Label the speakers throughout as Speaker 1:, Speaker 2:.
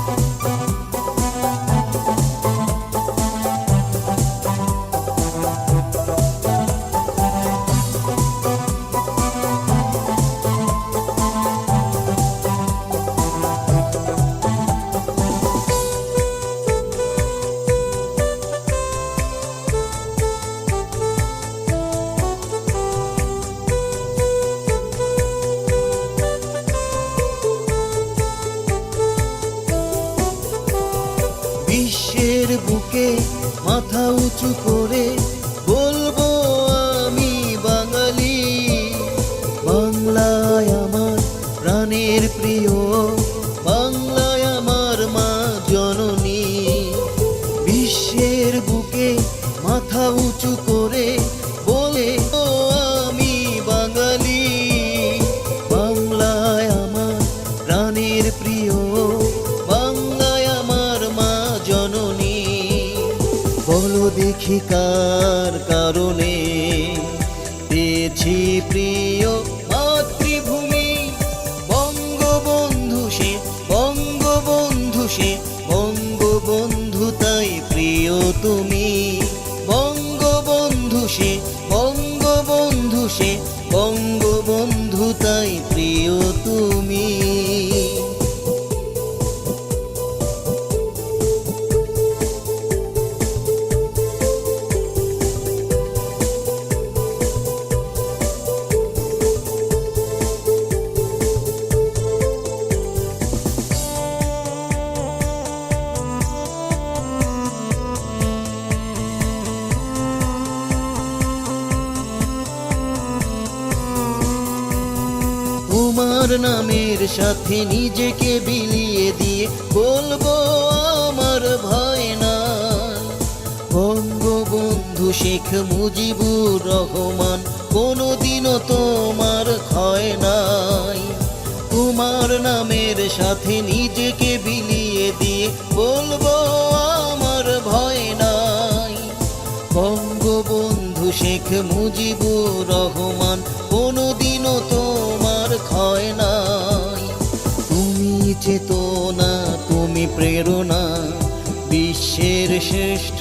Speaker 1: বিশ্বের মাথা উঁচু করে বলব আমি বাঙালি। বাংলায় আমার প্রাণের প্রিয় বাংলায় দেখি কার কারণে। পেয়েছি প্রিয় মাতৃভূমি। বঙ্গবন্ধু সে বঙ্গবন্ধু সে, বঙ্গবন্ধু তাই প্রিয় তুমি। বঙ্গবন্ধু সে বঙ্গবন্ধু সে, বঙ্গবন্ধু তাই প্রিয় তোমার নামের সাথে নিজেকে বিলিয়ে দিয়ে বলব আমার ভয় না। বঙ্গবন্ধু শেখ মুজিবুর রহমান, কোনোদিনও তোমার ক্ষয় নাই। তোমার নামের সাথে নিজেকে বিলিয়ে দিয়ে বলব আমার ভয় নাই। বঙ্গবন্ধু শেখ মুজিবুর রহমান, কোনোদিনও তোমার চেতনা তুমি প্রেরণা বিশ্বের শ্রেষ্ঠ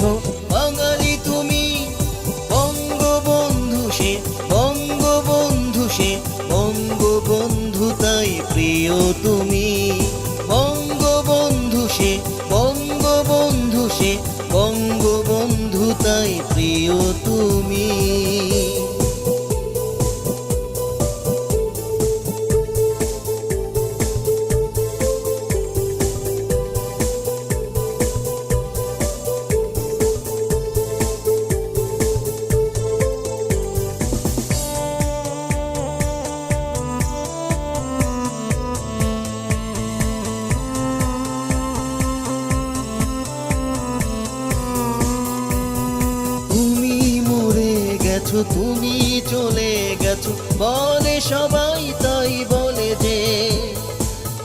Speaker 1: বলে সবাই তাই বলে যে,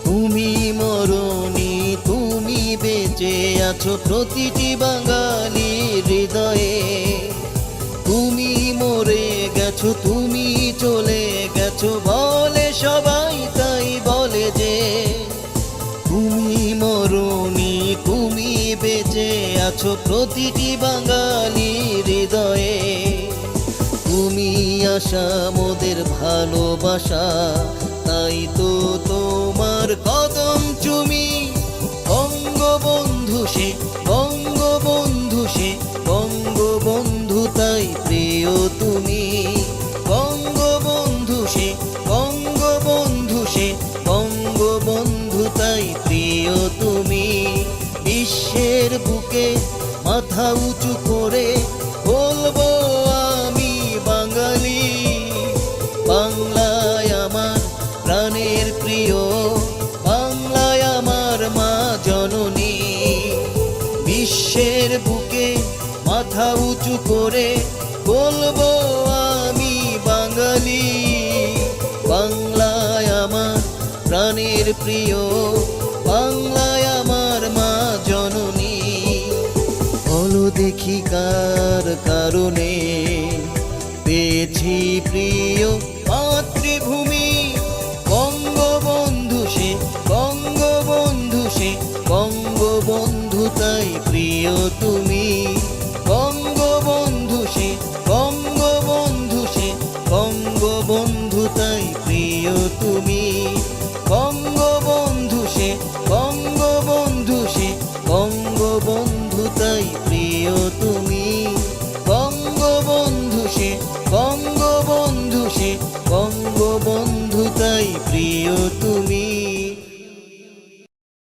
Speaker 1: তুমি মরনি, তুমি বেঁচে আছো প্রতিটি বাঙালি হৃদয়ে। তুমি মরে গেছো, তুমি চলে গেছো বলে সবাই তাই বলে যে, তুমি মরনি, তুমি বেঁচে আছো প্রতিটি বাঙালি হৃদয়ে। তুমি আশা মোদের ভালোবাসা, তাই তো তোমার কদম চুমি। বঙ্গবন্ধু সে বঙ্গবন্ধু সে, বঙ্গবন্ধু তাই প্রিয় তুমি। বঙ্গবন্ধু সে বঙ্গবন্ধু সে, বঙ্গবন্ধু তাই প্রিয় তুমি। বিশ্বের বুকে মাথা উঁচু করে বলব বাংলায় আমার মা জননী, বিশ্বের বুকে মাথা উঁচু করে বলব, আমি বাঙালি। বাংলায় আমার প্রাণের প্রিয়, বাংলায় আমার মা জননী। বলো দেখি কার কারণে পেয়েছি প্রিয় মাতৃভূমি। তুমি বঙ্গবন্ধু সে বঙ্গবন্ধু সে বঙ্গবন্ধু